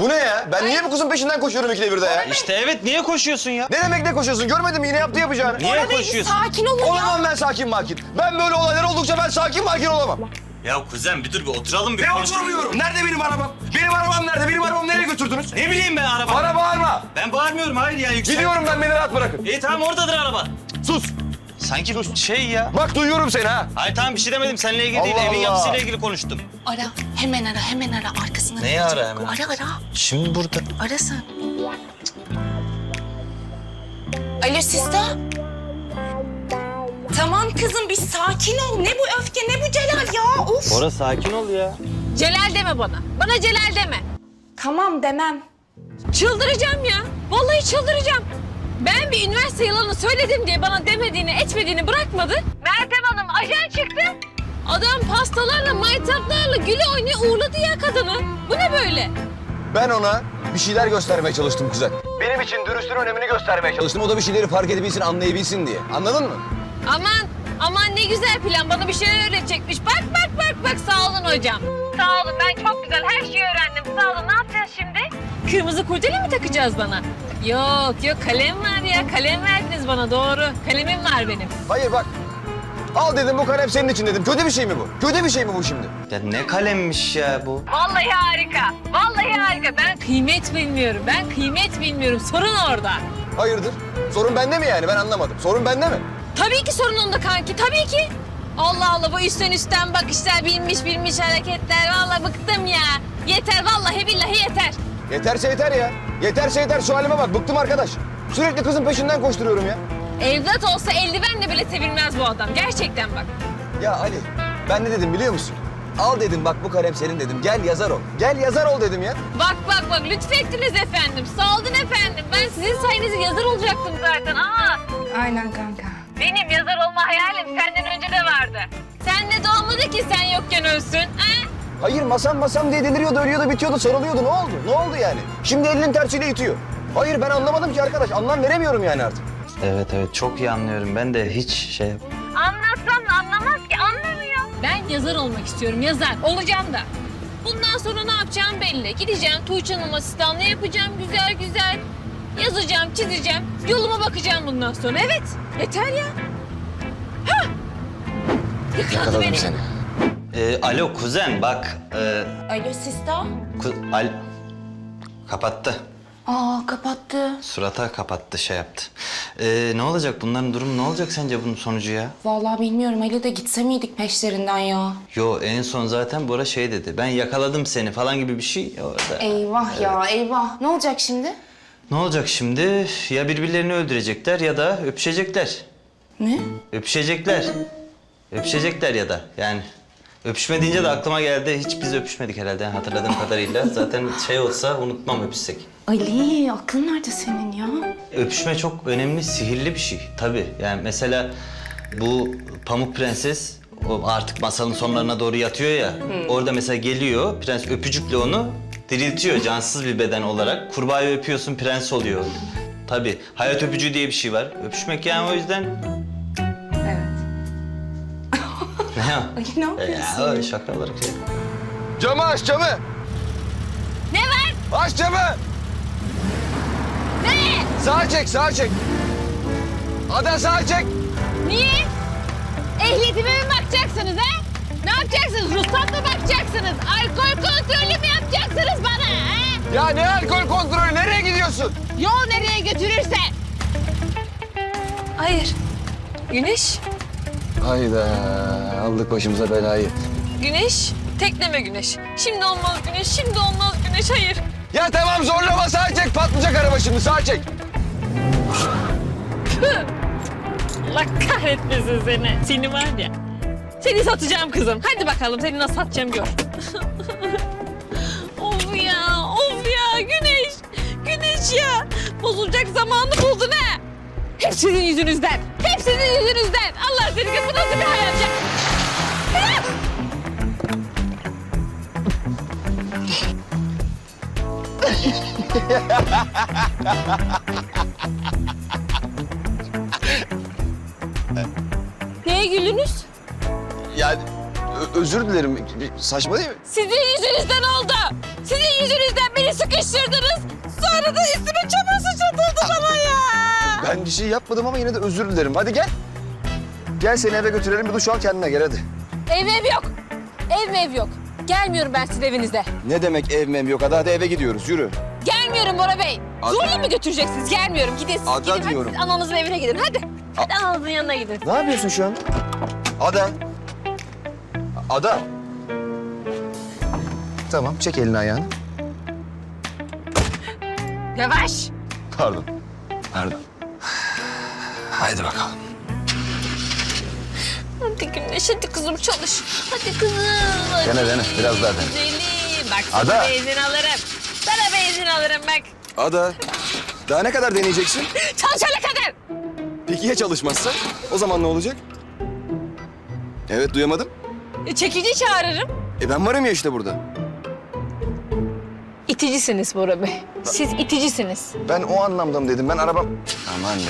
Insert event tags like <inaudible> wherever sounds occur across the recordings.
Bu ne ya? Ben niye bu kızın peşinden koşuyorum ikide birde ya? İşte evet niye koşuyorsun ya? Ne demek ne koşuyorsun? Görmedin mi yine yaptı yapacağını? Niye koşuyorsun? Sakin olun ya. Olamam ben sakin makin. Ben böyle olaylar oldukça ben sakin makin olamam. Ya kuzen bir dur bir oturalım bir Ne konuşalım. oturmuyorum? Nerede benim arabam? Benim arabam nerede? Benim arabamı nereye götürdünüz? Ne bileyim ben araba. Bana bağırma. Ben bağırmıyorum hayır ya yüksel. Gidiyorum ben beni rahat bırakın. İyi tamam oradadır araba. Sus. Sanki bu şey ya. Bak duyuyorum seni ha. Hayır tamam bir şey demedim seninle ilgili değil Allah evin Allah. yapısıyla ilgili konuştum. Ara, hemen ara, hemen ara. Arkasından Neyi arayacak. ara hemen? Ara, ara. Şimdi burada. Ara sen. Alo Sista. Tamam kızım bir sakin ol. Ne bu öfke ne bu Celal ya? Of. Bora sakin ol ya. Celal deme bana. Bana Celal deme. Tamam demem. Çıldıracağım ya. Vallahi çıldıracağım. Ben bir üniversite yılanı söyledim diye bana demediğini, etmediğini bırakmadı. Meltem Hanım ajan çıktı. Adam pastalarla, maytaplarla güle oynaya uğurladı ya kadını. Bu ne böyle? Ben ona bir şeyler göstermeye çalıştım kuzen. Benim için dürüstlüğün önemini göstermeye çalıştım. O da bir şeyleri fark edebilsin, anlayabilsin diye. Anladın mı? Aman, aman ne güzel plan. Bana bir şeyler öğretecekmiş. Bak, bak, bak, bak. Sağ olun hocam. Sağ olun. Ben çok güzel her şeyi öğrendim. Sağ olun. Ne yapacağız şimdi? Kırmızı kurdele mi takacağız bana? Yok, yok. Kalem var ya. Kalem verdiniz bana. Doğru. Kalemim var benim. Hayır bak. Al dedim bu kalem senin için dedim. Kötü bir şey mi bu? Kötü bir şey mi bu şimdi? Ya ne kalemmiş ya bu. Vallahi harika. Vallahi harika. Ben kıymet bilmiyorum. Ben kıymet bilmiyorum. Sorun orada. Hayırdır? Sorun bende mi yani? Ben anlamadım. Sorun bende mi? Tabii ki sorun onda kanki. Tabii ki. Allah Allah bu üstten üstten bakışlar, bilmiş bilmiş hareketler. Vallahi bıktım ya. Yeter vallahi billahi yeter. Yeterse yeter ya. Yeterse yeter. Şu halime bak. Bıktım arkadaş. Sürekli kızın peşinden koşturuyorum ya. Evlat olsa eldivenle bile sevilmez bu adam. Gerçekten bak. Ya Ali, ben ne dedim biliyor musun? Al dedim bak bu kalem senin dedim. Gel yazar ol. Gel yazar ol dedim ya. Bak bak bak lütfettiniz efendim. Sağ olun efendim. Ben sizin sayenizde yazar olacaktım zaten. Aa, Aynen kanka. benim yazar olma hayalim senden önce de vardı. Sen de doğmadı ki sen yokken ölsün. Ha? Hayır masam masam diye deliriyordu, ölüyordu, bitiyordu, sarılıyordu. Ne oldu? Ne oldu yani? Şimdi elinin tersiyle itiyor. Hayır ben anlamadım ki arkadaş. Anlam veremiyorum yani artık. Evet evet çok iyi anlıyorum ben de hiç şey Anlatsam da anlamaz ki anlamıyor. Ben yazar olmak istiyorum yazar. Olacağım da. Bundan sonra ne yapacağım belli. Gideceğim Tuğçe Hanım asistanlığı yapacağım güzel güzel. Yazacağım, çizeceğim. Yoluma bakacağım bundan sonra. Evet. Yeter ya. Hah! Yakaladı Yakaladım beni. seni. Ee, alo kuzen bak. E, Alo Sista. ku- al kapattı. Aa kapattı. Surata kapattı şey yaptı. Ee, ne olacak bunların durumu ne olacak sence bunun sonucu ya? Vallahi bilmiyorum. Ali de gitse miydik peşlerinden ya? Yo en son zaten Bora şey dedi. Ben yakaladım seni falan gibi bir şey orada. Eyvah ya eyvah. Ne olacak şimdi? Ne olacak şimdi? Ya birbirlerini öldürecekler ya da öpüşecekler. Ne? Öpüşecekler. Öpüşecekler ya da yani. Öpüşme deyince de aklıma geldi. Hiç biz öpüşmedik herhalde hatırladığım kadarıyla. Zaten şey olsa unutmam öpüşsek. Ali aklın nerede senin ya? Öpüşme çok önemli, sihirli bir şey. Tabii yani mesela bu Pamuk Prenses o artık masalın sonlarına doğru yatıyor ya. Orada mesela geliyor, prens öpücükle onu diriltiyor cansız bir beden olarak. Kurbağayı öpüyorsun, prens oluyor. Tabii hayat öpücüğü diye bir şey var. Öpüşmek yani o yüzden... Ali ne yapıyorsun? Ya öyle şaka olarak şey. Camı aç camı. Ne var? Aç camı. Ne? Sağa çek sağa çek. Ada sağa çek. Niye? Ehliyetime mi bakacaksınız ha? Ne yapacaksınız? Ruhsat mı bakacaksınız? Alkol kontrolü mü yapacaksınız bana ha? Ya ne alkol kontrolü? Nereye gidiyorsun? Yol nereye götürürse. Hayır. Güneş, Hayda aldık başımıza belayı. güneş, tekleme güneş. Şimdi olmaz güneş, şimdi olmaz güneş, hayır. Ya tamam zorlama sağa çek patlayacak araba şimdi sağa çek. Allah kahretmesin seni. Seni var ya. Seni satacağım kızım. Hadi bakalım seni nasıl satacağım gör. <laughs> of ya, of ya güneş. Güneş ya. Bozulacak zamanı buldun ha. Hep sizin yüzünüzden. Sizin yüzünüzden. Allah seni bu nasıl bir hayat ya? Neye gülünüz? Ya ö- özür dilerim saçma değil mi? Sizin yüzünüzden oldu. Sizin yüzünüzden beni sıkıştırdınız. Ben bir şey yapmadım ama yine de özür dilerim. Hadi gel. Gel seni eve götürelim bir duş al kendine gel hadi. Ev ev yok. Ev mev yok. Gelmiyorum ben sizin evinize. Ne demek ev mem yok? Hadi hadi eve gidiyoruz yürü. Gelmiyorum Bora Bey. Ada- Zorla mı götüreceksiniz? Gelmiyorum. Gidin. Ada gidin. Hadi diyorum. siz ananızın evine gidin. Hadi. Hadi ananızın yanına gidin. Ne yapıyorsun şu an? Ada. Ada. Tamam çek elini ayağını. Yavaş. Pardon. Pardon. Haydi bakalım. Hadi Güneş hadi kızım çalış. Hadi kızım. Hadi. Dene, dene. Biraz daha dene. Güzelim. Bak sana Ada. benzin alırım. Sana benzin alırım bak. Ada. Daha ne kadar deneyeceksin? Çalışana kadar. Peki ya çalışmazsa? O zaman ne olacak? Evet duyamadım. E, çekici çağırırım. E ben varım ya işte burada. İticisiniz Bora Bey. Siz iticisiniz. Ben o anlamda mı dedim? Ben arabam... Aman be.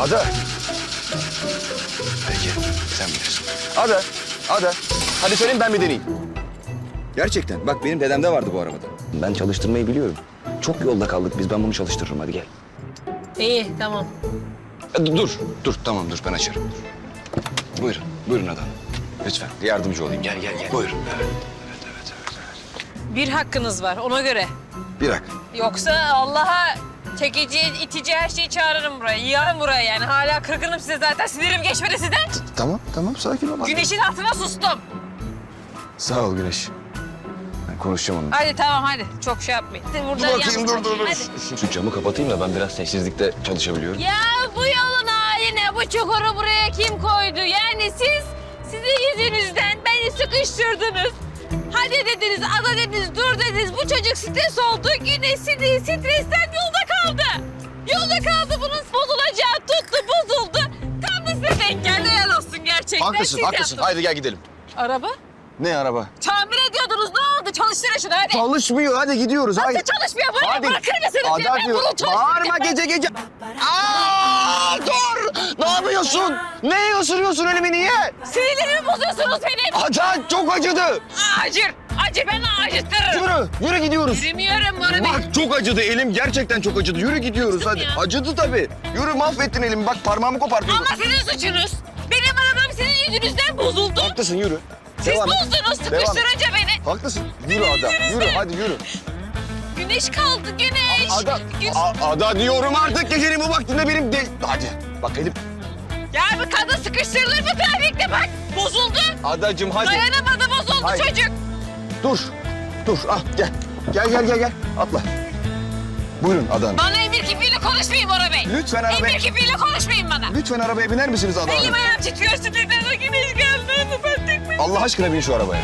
Ada. Peki, sen bilirsin. Ada, Ada. Hadi söyleyeyim ben bir deneyeyim. Gerçekten. Bak benim dedemde vardı bu arabada. Ben çalıştırmayı biliyorum. Çok yolda kaldık biz. Ben bunu çalıştırırım. Hadi gel. İyi tamam. E, Dur, dur. Tamam dur. Ben açarım. Dur. Buyurun, buyurun Ada. Lütfen yardımcı olayım. Gel, gel, gel. Buyurun. Evet, evet, evet, evet. Bir hakkınız var ona göre. Bir dakika. Yoksa Allah'a çekici, itici her şeyi çağırırım buraya. Yığarım buraya yani. Hala kırgınım size zaten. Sinirim geçmedi sizden. Tamam, tamam. Sakin ol. Güneşin altına sustum. Sağ ol Güneş. Ben konuşacağım onunla. Hadi tamam hadi. Çok şey yapmayın. Hadi Burada Dur bakayım, yalnız dur, dur, dur. Hadi. Şu camı kapatayım da ben biraz sessizlikte çalışabiliyorum. Ya bu yolun haline bu çukuru buraya kim koydu? Yani siz, sizin yüzünüzden beni sıkıştırdınız. Hadi dediniz, ada dediniz, dur dediniz. Bu çocuk stres oldu. Güneş sinir, stresten kaldı. Yolda kaldı. Bunun bozulacağı tuttu, bozuldu. Tam da size denk geldi. Helal olsun gerçekten. Haklısın, Siz haklısın. yaptınız. Haydi gel gidelim. Araba? Ne araba? Tamir ediyordunuz. Ne oldu? Çalıştırın şunu hadi. Çalışmıyor. Hadi gidiyoruz. Nasıl Haydi. çalışmıyor? Böyle Hadi. bırakır mısınız? ya? Ben bunu çalıştıracağım. Bağırma gece gece. Aa, dur. Ne yapıyorsun? Ne ısırıyorsun elimi niye? Sinirlerimi bozuyorsunuz benim. Ada çok acıdı. Acır. Acı ben acıtırım. Yürü. Yürü gidiyoruz. Yürümüyorum Bey. Bak çok acıdı elim gerçekten çok acıdı. Yürü gidiyoruz Acıdı hadi. ya. Acıdı tabii. Yürü mahvettin elimi. Bak parmağımı kopartıyordun. Ama sizin suçunuz. Benim arabam sizin yüzünüzden bozuldu. Haklısın yürü. Siz Devam et. bozdunuz Devam et. sıkıştırınca beni. Haklısın. Yürü Ada. Yürü hadi yürü. Güneş kaldı güneş. Ada, A- Ada diyorum artık gecenin bu vaktinde benim de... Hadi bak elim. Ya bu kadın sıkıştırılır mı trafikte bak. Bozuldu. Adacığım hadi. Dayanamadı bozuldu Hayır. çocuk. Dur. Dur. Ah gel. Gel gel gel gel. Atla. Buyurun Ada Hanım. Bana emir kipiyle konuşmayın Bora Bey. Lütfen arabaya... Emir kipiyle konuşmayın bana. Lütfen arabaya biner misiniz Ada Elim Hanım? ayağım titriyor. O güneş geldi. Ben tek? Allah aşkına bin şu arabaya.